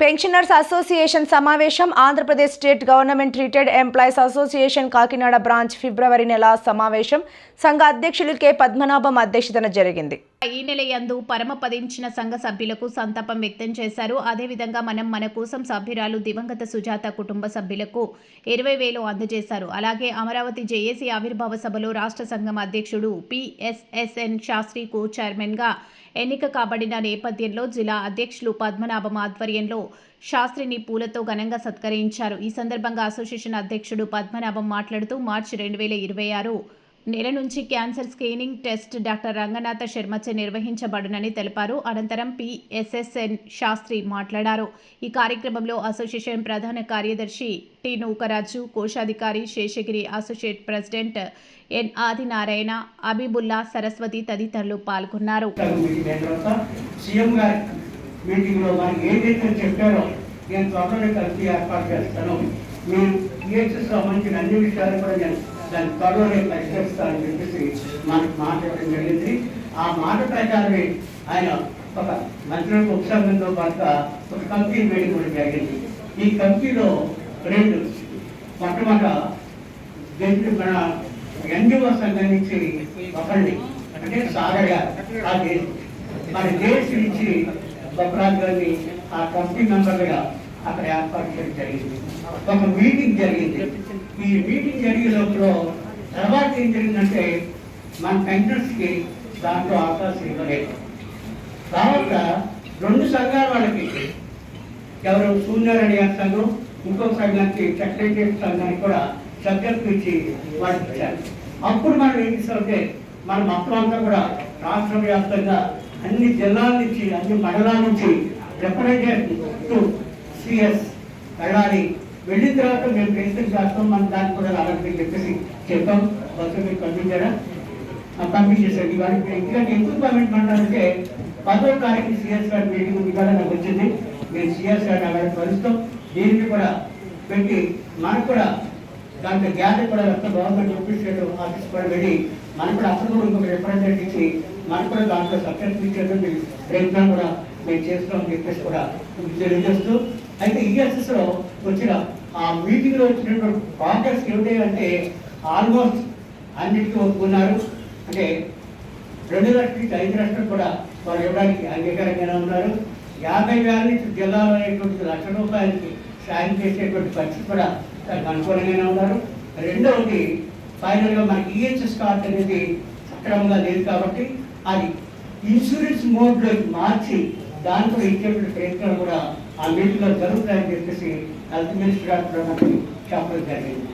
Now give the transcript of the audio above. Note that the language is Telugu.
పెన్షనర్స్ అసోసియేషన్ సమావేశం. Andhra Pradesh state government retired employees association Kakinada branch ఫిబ్రవరి నెల సమావేశం. సంఘ అధ్యక్షులు కె. పద్మనాభం అధ్యక్షతన జరిగింది. ఈ నెల యందు పరమపదించిన సంఘ సభ్యులకు సంతాపం వ్యక్తం చేశారు. అదేవిధంగా మనం మన కోసం సభ్యురాలు దివంగత సుజాత కుటుంబ సభ్యులకు ఇరవై వేలు అందజేశారు. అలాగే అమరావతి జేఏసీ ఆవిర్భావ సభలో రాష్ట్ర సంఘం అధ్యక్షుడు పిఎస్ఎస్ఎన్ శాస్త్రి కో చైర్మన్గా ఎన్నిక కాబడిన నేపథ్యంలో జిల్లా అధ్యక్షులు పద్మనాభం ఆధ్వర్యంలో శాస్త్రిని పూలతో ఘనంగా సత్కరించారు. ఈ సందర్భంగా అసోసియేషన్ అధ్యక్షుడు పద్మనాభం మాట్లాడుతూ మార్చి రెండు వేల ఇరవై ఆరు నెల నుంచి cancer screening test doctor Ranganatha శర్మచే నిర్వహించబడునని తెలిపారు. అనంతరం పిఎస్ఎస్ఎన్ శాస్త్రి మాట్లాడారు. ఈ కార్యక్రమంలో అసోసియేషన్ ప్రధాన కార్యదర్శి టి నూకరాజు కోశాధికారి Seshagiri associate president N Adinarayana Abibulla Saraswathi తదితరులు పాల్గొన్నారు. మనకి ఏదైతే చెప్పారో నేను త్వరలో కలిసి ఏర్పాటు చేస్తాను. మీరు పిహెచ్ఎస్ సంబంధించిన అన్ని విషయాలు కూడా నేను దాని త్వరలోనే పరిష్కరిస్తానని చెప్పేసి మనకు మాట ఇవ్వడం జరిగింది. ఆ మాట ప్రకారమే ఆయన ఒక మంత్రులకు ఉపసంఘంతో పాటు ఒక కమిటీ వేయడం కూడా జరిగింది. ఈ కమిటీలో రెండు మొట్టమొదట జంతు మన ఎన్జిఓ సంఘం నుంచి ఒకరిని అంటే సాగర్ గారు ఆ దేశ్ మన దేశం నుంచి బొప్పరాజు గారిని ఆ కమిటీ మెంబర్లుగా అక్కడ ఏర్పాటు చేయడం జరిగింది. ఒక మీటింగ్ జరిగింది. ఈ మీటింగ్ జరిగే లోపల తర్వాత ఏం జరిగిందంటే మన పెన్షన్స్కి దాంట్లో అవకాశం ఇవ్వలేదు. తర్వాత రెండు సంఘాలు వాళ్ళకి ఎవరు సూర్యారెడ్డి గారి సంఘం ఇంకొక సంఘానికి సెక్రటరియట్ సంఘానికి కూడా సబ్జెక్ట్ ఇచ్చి వాళ్ళకి ఇచ్చారు. అప్పుడు మనం ఏం చేస్తామంటే మన మొత్తం అంతా కూడా రాష్ట్ర వ్యాప్తంగా అన్ని జిల్లాల నుంచి అన్ని మండలాల నుంచి రిప్రజెంట్ టు సిఎస్ వెళ్ళిన తర్వాత మేము ప్రయత్నం చేస్తాం మన దానికి కూడా రావాలని చెప్పేసి చెప్పాం. బస్సు మీరు పంపించారా ఆ పంపించేసాడు ఇవాళ ఎందుకంటే ఎందుకు పంపించమంటారంటే పదో తారీఖు సిఎస్ గారి మీటింగ్ ఉంది. కూడా నాకు వచ్చింది. మేము సిఎస్ గారిని అక్కడ కలుస్తాం. దీనికి కూడా పెట్టి మనకు కూడా దాంట్లో గ్యాదర్ కూడా వస్తే గవర్నమెంట్ ఆఫీస్ ఆఫీస్ కూడా వెళ్ళి మనకు కూడా అసలు కూడా ఇంకొక రిప్రజెంటేటివ్ ఇచ్చి మనకు కూడా దాంట్లో సక్సెస్ ఇచ్చేటువంటి ప్రయత్నం కూడా మేము చేస్తామని చెప్పేసి కూడా తెలియజేస్తూ అయితే ఈఎస్ఎస్లో వచ్చిన ఆ మీటింగ్లో వచ్చినటువంటి కాంటాక్ట్స్ ఏమిటి అంటే ఆల్మోస్ట్ అన్నిటికీ ఒప్పుకున్నారు. అంటే రెండు లక్షల నుంచి ఐదు లక్షలు కూడా వాళ్ళు ఇవ్వడానికి అంగీకారంగానే ఉన్నారు. యాభై వేల నుంచి జిల్లాలో అనేటువంటి లక్ష రూపాయలకి సాయం చేసేటువంటి పరిస్థితి కూడా దానికి అనుకూలంగానే ఉన్నారు. రెండవది ఫైనల్గా మనకి ఈహెచ్ఎస్ కార్డ్ అనేది సక్రమంగా లేదు కాబట్టి అది ఇన్సూరెన్స్ మోడ్లో మార్చి దాంట్లో ఇచ్చేటువంటి ప్రయత్నాలు కూడా ఆ మీటింగ్లో జరుగుతాయని చెప్పేసి హెల్త్ మినిస్టర్ గారు చెప్పడం జరిగింది.